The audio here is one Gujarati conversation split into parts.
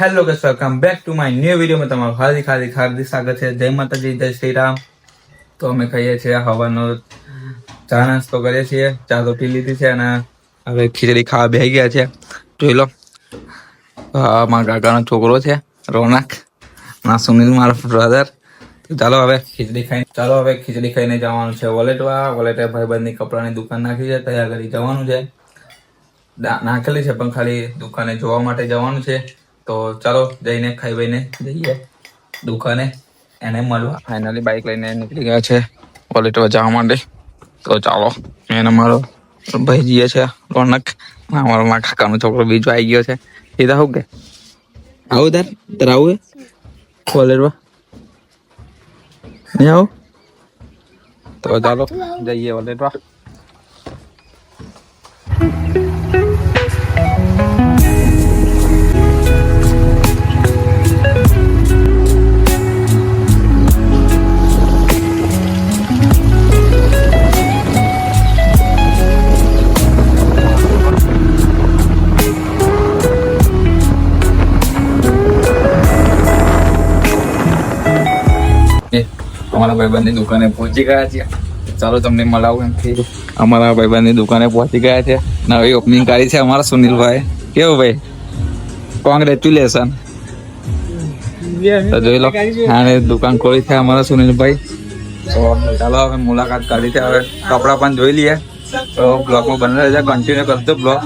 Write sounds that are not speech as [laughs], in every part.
Hello guys welcome back to my new વિડીયોમાં તમારું હાર્દિક હાર્દિક હાર્દિક સ્વાગત છે. જય માતાજી, જય શ્રી રામ. તો અમે ખાઈએ છીએ હવાનો ચા નાસ્તો કરીએ છીએ. ચા તો પી લીધી છે અને હવે ખીચડી ખાવા બેસી ગયા છે. જોઈ લો. મારા કાકાનો છોકરો છે, રોનક. ના સુનિલ મારો બ્રધર ચાલો હવે ખીચડી ખાઈ ચાલો હવે ખીચડી ખાઈને જવાનું છે વોલેટવા. વોલેટે ભાઈબંધની કપડાની દુકાન નાખી છે, તૈયાર કરી જવાનું છે. નાખેલી છે, પણ ખાલી દુકાને જોવા માટે જવાનું છે. તો ચાલો જઈને ખાઈ વઈને જઈએ દુકાને. એને મળવા. ફાઇનલી બાઇક લઈને નીકળી ગયા છે વોલેટવા જવા માટે. તો ચાલો, એને મારો ભાઈ જઈએ છે રોનક. અમારો મારા કાકાનો છોકરો બીજો આવી ગયો છે. એ તો શું કે? આવું તાર તાર આવું વોલેટવા નહીં આવું? તો ચાલો, જઈએ વોલેટવા અમારા ભાઈબંધની દુકાને પહોંચી ગયા છીએ ચાલો તમને મળાવું એમથી અમારા ભાઈબંધની દુકાને પહોંચી ગયા છે. નવી ઓપનિંગ કરી છે અમારા સુનિલભાઈ. કેવું ભાઈ? કોંગ્રેચ્યુલેશન તો જોઈ લો હા દુકાન ખોલી છે અમારા સુનિલભાઈ. તો ચાલો હવે મુલાકાત કરી છે. હવે કપડા પણ જોઈ લઈએ. તો બ્લોગમાં બને રહેશે કન્ટિન્યુ કરજો બ્લોગ.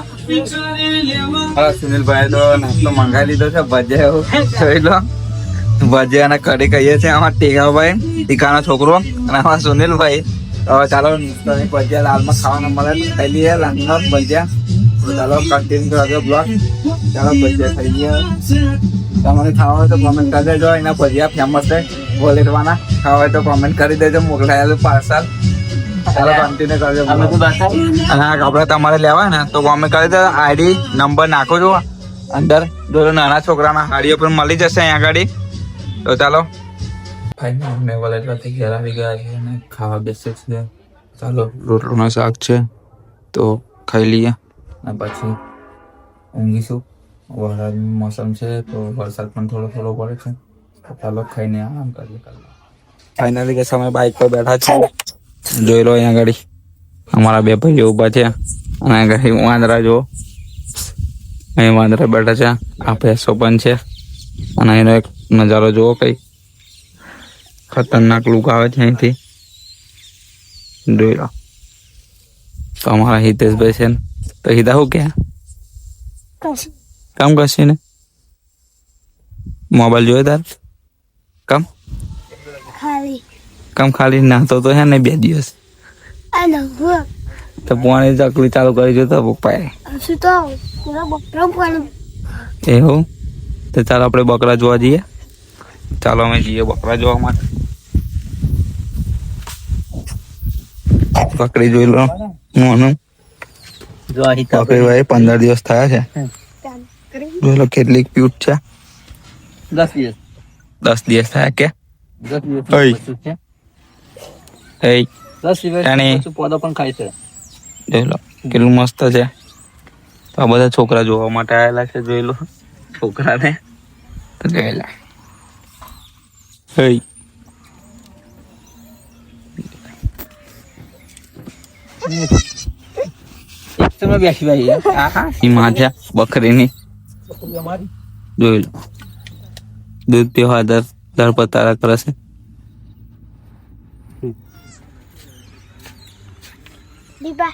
હા સુનિલભાઈ તો નાસ્તો મંગાવી લીધો છે, ભજીયા જોઈ લો. ભજીયા અને કઢી કહીએ છીએ. આમાં ટીકાભાઈ ટીકાનો છોકરો અને આમાં સુનિલભાઈ. હવે ચાલો ભજીયા લાલમાં ખાવાના મળે. ખાઈ લઈએ લાલમાં ભજીયા. ચાલો કન્ટિન્યુ કરજો બ્લોગ ચાલો, ભજીયા ખાઈ લઈએ. તમારે ખાવા હોય તો કોમેન્ટ કરી દેજો. એના ભજીયા ફેમસ છે. બોલેટવાના ખાવા હોય તો કોમેન્ટ કરી દેજો. મોકલાયેલું પાર્સલ ચાલો કન્ટિન્યુ કરજો. અને કપડા તમારે લેવા તો કોમેન્ટ કરી દો આઈડી નંબર નાખો છો અંદર જો નાના છોકરાના હાડીઓ પણ મળી જશે અહીંયા આગળ. તો ચાલો. ફાઈનલ અમને વલેટવાથી ઘેર આવી ગયા છે અને ખાવા બેસે છે ચાલો, રોટલોના શાક છે, તો ખાઈ લઈએ. અને પછી ઊંઘીશું. વરસાદ મોસમ છે, તો વરસાદ પણ થોડો થોડો પડે છે. ચાલો, ખાઈને આરામ કરીએ ફાઇનલી કે સમય બાઇક પર બેઠા છે. જોઈ લો અહીંયા આગળ અમારા બે ભાઈઓ ઊભા છે. અને આગળ વાંદરા જુઓ. અહીં વાંદરા બેઠા છે. આ ભેંસો પણ છે. અને એનો એક નજારો જુઓ કઈ. ખતરનાક લુક આવે છે અહીંથી. જોઈ લો. તો અમારા હિતેશભાઈ છે ને તો હિતા શું કે કામ કરશે ને? મોબાઈલ જોયો તાર? કામ? કામ ખાલી નાતો તો હે ને બે દિવસ. તો પાણી ચકલી ચાલુ કરી જોતો પપ્પાએ. હશું તો પણ. એવું? તો ચાલો આપણે બકરા જોવા જઈએ. ચાલો અમે જઈએ બકરા જોવા માટે. બકરી જોઈ લો. મોનું. બકરી ભાઈ પંદર દિવસ થયા છે. જોઈ લો કેટલીક ક્યુટ છે. દસ દિવસ. દસ દિવસ થયા કે? કેટલું મસ્ત છે. આ બધા છોકરા જોવા માટે આવેલા છે જોઈ લો. છોકરાને તો જોઈ લો હઈ તમે બેસી ભાઈ હિમા છે બકરીની જોઈ લો દૂધ તેવા દર દર પર કરે છે દીપા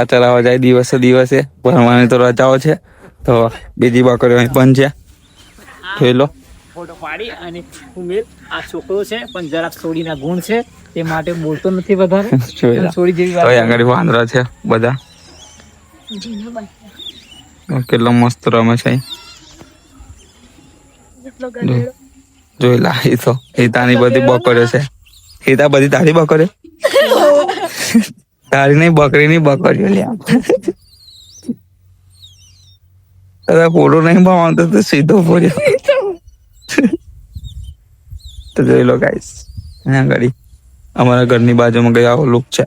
આ આવા જાય દિવસે દિવસે ભણવાની તો રજાઓ છે. તો બીજી બકરીઓ અહીં પણ છે. જોઈ લો. ફોટો પાડી અને ઉમેર આ છોકરો છે પણ જરાક સોડીના ગુણ છે તે માટે બોલતો નથી વધારે. [laughs] સોડી જેવી વાત આગળ વાંદરા છે બધા. કેટલો મસ્ત રમે છે જોઈ લા એ તો એ તાની બધી બકરીઓ છે. એ તા બધી તારી બકરીઓ? [laughs] તારી નહીં બકરીની બકરીઓ લ્યા તારા ફોટો નહીં ભાવતો તો સીધો પડ્યો તો જોઈ લો ગાઈસ અહીંયા ઘડી અમારા ઘરની બાજુમાં ગયા આવો લુક છે.